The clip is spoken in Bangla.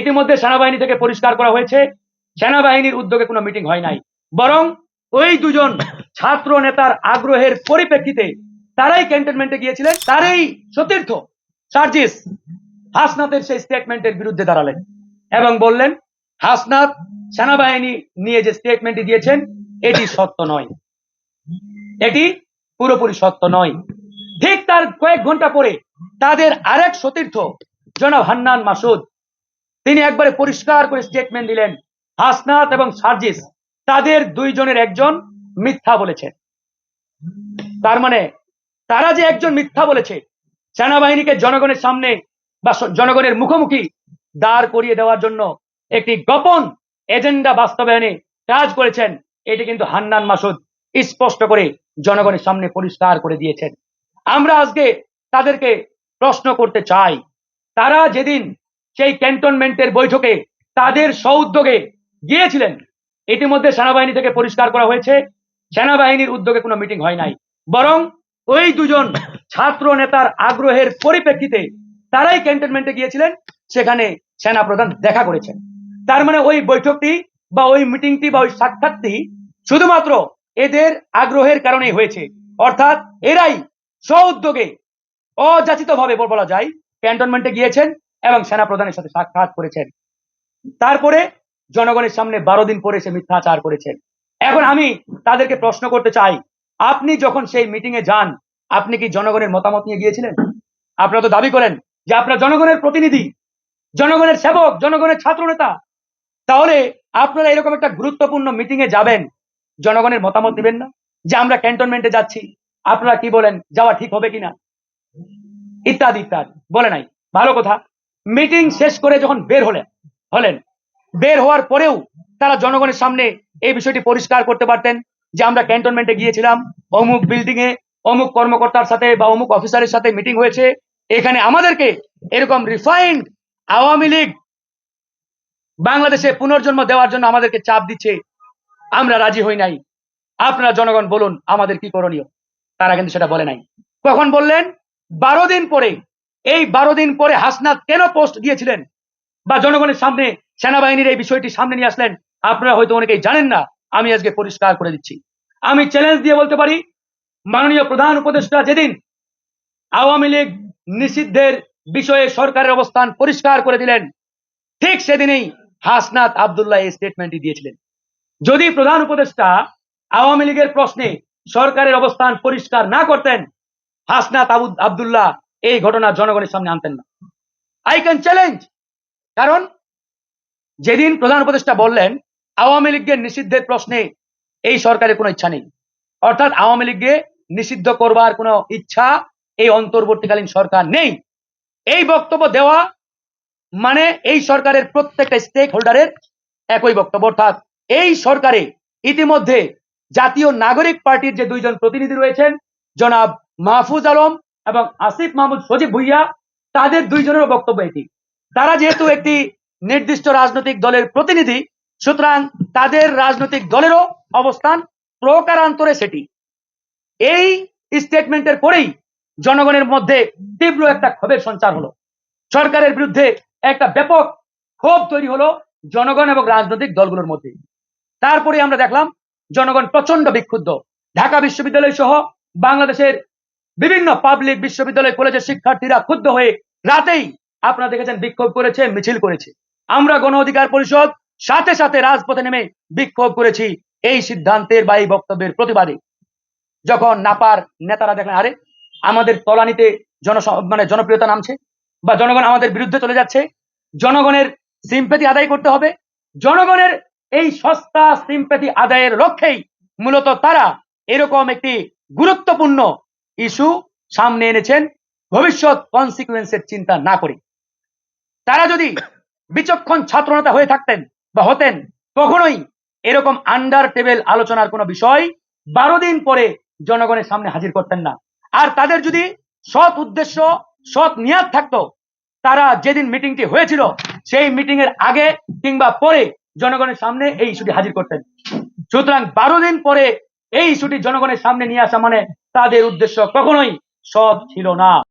ইতিমধ্যে সেনাবাহিনী থেকে পরিষ্কার করা হয়েছে, সেনাবাহিনীর উদ্যোগে কোনো মিটিং হয় নাই। বরং ওই দুজন ছাত্র নেতার আগ্রহের পরিপ্রেক্ষিতে তারাই ক্যান্টনমেন্টে গিয়েছিলেন, তারাই সতীর্থ সার্জিস হাসনাতের সেই স্টেটমেন্টের বিরুদ্ধে দাঁড়ালেন এবং বললেন, হাসনাত সেনাবাহিনী নিয়ে যে স্টেটমেন্টটি দিয়েছেন, এটি সত্য নয়। এটি পুরোপুরি সত্য নয়। ঠিক তার কয়েক ঘণ্টা পরে তাদের আরেক সতীর্থ জনাব হান্নান মাসুদ তিনি একবারে পরিষ্কার করে স্টেটমেন্ট দিলেন, হাসনাত এবং সার্জিস, তাদের দুইজনের একজন মিথ্যা বলেছে। তার মানে তারা যে একজন মিথ্যা বলেছে, সেনাবাহিনীকে জনগণের সামনে বা জনগণের মুখোমুখি দাঁড় করিয়ে দেওয়ার জন্য একটি গোপন এজেন্ডা বাস্তবায়নে কাজ করেছেন, এটি কিন্তু হান্নান মাসুদ স্পষ্ট করে জনগণের সামনে পরিষ্কার করে দিয়েছেন। আমরা আজকে তাদেরকে প্রশ্ন করতে চাই, তারা যেদিন সেই ক্যান্টনমেন্টের বৈঠকে তাদের সউদ্যোগে গিয়েছিলেন। ইতিমধ্যে সেনাবাহিনী থেকে পরিষ্কার করা হয়েছে, সেনাবাহিনীর উদ্যোগে কোনো মিটিং হয় নাই। বরং ওই দুজন ছাত্র নেতার আগ্রহের পরিপ্রেক্ষিতে তারাই ক্যান্টনমেন্টে গিয়েছিলেন, সেখানে সেনা প্রধান দেখা করেছেন। তার মানে ওই বৈঠকটি বা ওই মিটিংটি বা ওই সাক্ষাৎটি শুধুমাত্র এদের আগ্রহের কারণেই হয়েছে। অর্থাৎ এরাই স্ব উদ্যোগে অযাচিত ভাবে বলা যায়, ক্যান্টনমেন্টে গিয়েছেন এবং সেনা প্রধানের সাথে সাক্ষাৎ করেছেন। তারপরে জনগণের সামনে বারো দিন পরে সে মিথ্যাচার করেছেন। এখন আমি তাদেরকে প্রশ্ন করতে চাই, আপনি যখন সেই মিটিং এ যান, আপনি কি জনগণের মতামত নিয়ে গিয়েছিলেন? আপনারা তো দাবি করেন যে আপনারা জনগণের প্রতিনিধি, জনগণের সেবক, জনগণের ছাত্র নেতা তাহলে আপনারা এরকম একটা গুরুত্বপূর্ণ মিটিং এ যাবেন, জনগণের মতামত দিবেন না? যে আমরা ক্যান্টনমেন্টে যাচ্ছি, আপনারা কি বলেন, যাওয়া ঠিক হবে কিনা? ইত্যাদি ইত্যাদি। বলে নাই। ভালো কথা। মিটিং শেষ করে যখন বের হলেন হলেন, বের হওয়ার পরেও তারা জনগণের সামনে এই বিষয়টি পরিষ্কার করতে পারতেন যে আমরা ক্যান্টনমেন্টে গিয়েছিলাম, অমুক বিল্ডিং এ অমুক কর্মকর্তার সাথে বা অমুক অফিসারের সাথে মিটিং হয়েছে, এখানে আমাদেরকে এরকম রিফাইন্ড আওয়ামী লীগ বাংলাদেশে পুনর্জন্ম দেওয়ার জন্য আমাদেরকে চাপ দিচ্ছে, আমরা রাজি হই নাই। আপনারা জনগণ বলুন আমাদের কি করণীয়? তারা কিন্তু সেটা বলে নাই। কখন বললেন? বারো দিন পরে এই বারো দিন পরে হাসনাত কেন পোস্ট দিয়েছিলেন? বা জনগণের সামনে সেনাবাহিনীর এই বিষয়টি সামনে নিয়ে আসলেন, আপনারা হয়তো অনেকেই জানেন না, আমি আজকে পরিষ্কার করে দিচ্ছি। আমি চ্যালেঞ্জ দিয়ে বলতে পারি, মাননীয় প্রধান উপদেষ্টা যেদিন আওয়ামী লীগ নিষিদ্ধের বিষয়ে সরকারের অবস্থান পরিষ্কার করে দিলেন, ঠিক সেদিনেই হাসনাত আবদুল্লাহ এই স্টেটমেন্টটি দিয়েছিলেন। যদি প্রধান উপদেষ্টা আওয়ামী লীগের প্রশ্নে সরকারের অবস্থান পরিষ্কার না করতেন, হাসনাত আবু আবদুল্লাহ এই ঘটনা জনগণের সামনে আনতেন না। আই ক্যান চ্যালেঞ্জ কারণ যেদিন প্রধান উপদেষ্টা বললেন, আওয়ামী লীগের নিষিদ্ধের প্রশ্নে এই সরকারের কোনো ইচ্ছা নেই। অর্থাৎ আওয়ামী লীগকে নিষিদ্ধ করবার কোনো ইচ্ছা এই অন্তর্বর্তীকালীন সরকার নেই। এই বক্তব্য দেওয়া মানে এই সরকারের প্রত্যেকটা স্টেক হোল্ডারের একই বক্তব্য। অর্থাৎ এই সরকারে ইতিমধ্যে জাতীয় নাগরিক পার্টির যে দুইজন প্রতিনিধি রয়েছেন, জনাব মাহফুজ আলম এবং আসিফ মাহমুদ সজীব ভুইয়া, তাদের দুইজনের বক্তব্য এটি। তারা যেহেতু একটি নির্দিষ্ট রাজনৈতিক দলের প্রতিনিধি, সুতরাং তাদের রাজনৈতিক দলেরও অবস্থান প্রকারান্তরে সেটি। এই স্টেটমেন্টের পরেই জনগণের মধ্যে তীব্র একটা ক্ষোভের সঞ্চার হলো। সরকারের বিরুদ্ধে একটা ব্যাপক ক্ষোভ তৈরি হলো জনগণ এবং রাজনৈতিক দলগুলোর মধ্যে। তারপরে আমরা দেখলাম, জনগণ প্রচণ্ড বিক্ষুব্ধ। ঢাকা বিশ্ববিদ্যালয় সহ বাংলাদেশের বিভিন্ন পাবলিক বিশ্ববিদ্যালয় কলেজের শিক্ষার্থীরা ক্ষুব্ধ হয়ে রাতেই আপনারা দেখেছেন বিক্ষোভ করেছে, মিছিল করেছে। আমরা গণ অধিকার পরিষদ, সাথে সাথে রাজপথে নেমে বিক্ষোভ করেছি এই সিদ্ধান্তের বা এই বক্তব্যের প্রতিবাদে। যখন নাপার নেতারা দেখলেন, আরে, আমাদের তলানিতে জন মানে জনপ্রিয়তা নামছে বা জনগণ আমাদের বিরুদ্ধে চলে যাচ্ছে, জনগণের সিম্পেথি আদায় করতে হবে, জনগণের এই সস্তা সিম্পেথি আদায়ের লক্ষ্যেই মূলত তারা এরকম একটি গুরুত্বপূর্ণ ইস্যু সামনে এনেছেন, ভবিষ্যৎ কনসিকুয়েন্সের চিন্তা না করে। তারা যদি বিচক্ষণ ছাত্রনেতা হয়ে থাকতেন বা হতেন, কখনোই এরকম আন্ডার টেবিল আলোচনার কোনো বিষয় বারো দিন পরে জনগণের সামনে হাজির করতেন না। আর তাদের যদি সৎ উদ্দেশ্য, সৎ নিয়াদ থাকতো, তারা যেদিন মিটিংটি হয়েছিল, সেই মিটিং এর আগে কিংবা পরে জনগণের সামনে এই ইস্যুটি হাজির করতেন। সুতরাং বারো দিন পরে এই ইস্যুটি জনগণের সামনে নিয়ে আসা মানে তাদের উদ্দেশ্য কখনোই সৎ ছিল না।